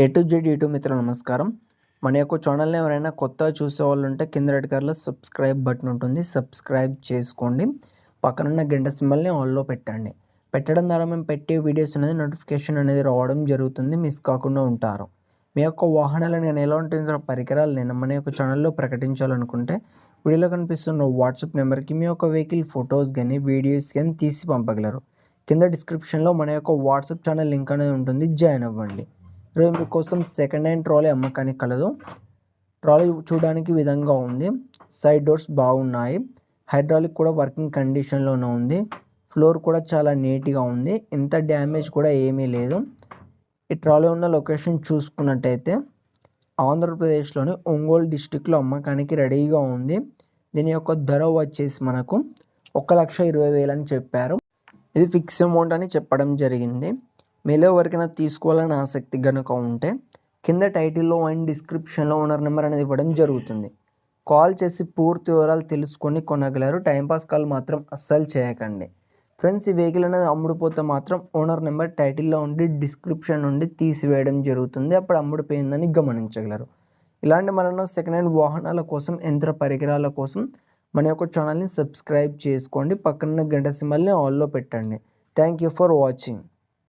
A to Z YouTube మిత్రులు నమస్కారం. మన యొక్క ఛానల్ని ఎవరైనా కొత్తగా చూసే వాళ్ళు ఉంటే కింద రెడ్ కలర్లో సబ్స్క్రైబ్ బటన్ ఉంటుంది. సబ్స్క్రైబ్ చేసుకోండి. పక్కనున్న గంట సింబల్ని ఆన్లో పెట్టండి. పెట్టడం ద్వారా మేము పెట్టే వీడియోస్ అనేది నోటిఫికేషన్ అనేది రావడం జరుగుతుంది. మిస్ కాకుండా ఉంటారు. మీ యొక్క వాహనాలను నేను ఎలా ఉంటుందో పరికరాలు నేను మన యొక్క ఛానల్లో ప్రకటించాలనుకుంటే వీడియోలో కనిపిస్తున్న వాట్సాప్ నెంబర్కి మీ యొక్క వెహికల్ ఫొటోస్ కానీ వీడియోస్ కానీ తీసి పంపగలరు. కింద డిస్క్రిప్షన్లో మన యొక్క వాట్సాప్ ఛానల్ లింక్ అనేది ఉంటుంది. జాయిన్ అవ్వండి. రేపు మీకోసం సెకండ్ హ్యాండ్ ట్రాలీ అమ్మకానికి కలదు. ట్రాలీ చూడడానికి విధంగా ఉంది. సైడ్ డోర్స్ బాగున్నాయి. హైడ్రాలిక్ కూడా వర్కింగ్ కండిషన్లోనే ఉంది. ఫ్లోర్ కూడా చాలా నీట్గా ఉంది. ఇంత డ్యామేజ్ కూడా ఏమీ లేదు. ఈ ట్రాలీ ఉన్న లొకేషన్ చూసుకున్నట్టయితే ఆంధ్రప్రదేశ్లోని ఒంగోలు డిస్టిక్లో అమ్మకానికి రెడీగా ఉంది. దీని యొక్క ధర వచ్చేసి మనకు ఒక లక్ష ఇరవై వేలు అని చెప్పారు. ఇది ఫిక్స్ అమౌంట్ అని చెప్పడం జరిగింది. మీలో ఎవరికైనా తీసుకోవాలని ఆసక్తి కనుక ఉంటే కింద టైటిల్లో అండ్ డిస్క్రిప్షన్లో ఓనర్ నెంబర్ అనేది ఇవ్వడం జరుగుతుంది. కాల్ చేసి పూర్తి వివరాలు తెలుసుకొని కొనగలరు టైంపాస్ కాల్ మాత్రం అస్సలు చేయకండి. ఫ్రెండ్స్ ఈ వెహికల్ అనేది అమ్ముడుపోతే మాత్రం ఓనర్ నెంబర్ టైటిల్లో ఉండి డిస్క్రిప్షన్ నుండి తీసివేయడం జరుగుతుంది. అప్పుడు అమ్ముడుపోయిందని గమనించగలరు. ఇలాంటి మరెన్నో సెకండ్ హ్యాండ్ వాహనాల కోసం యంత్ర పరికరాల కోసం మన యొక్క ఛానల్ని సబ్స్క్రైబ్ చేసుకోండి. పక్కన గంట సింబల్ని ఆల్లో పెట్టండి. Thank you for watching.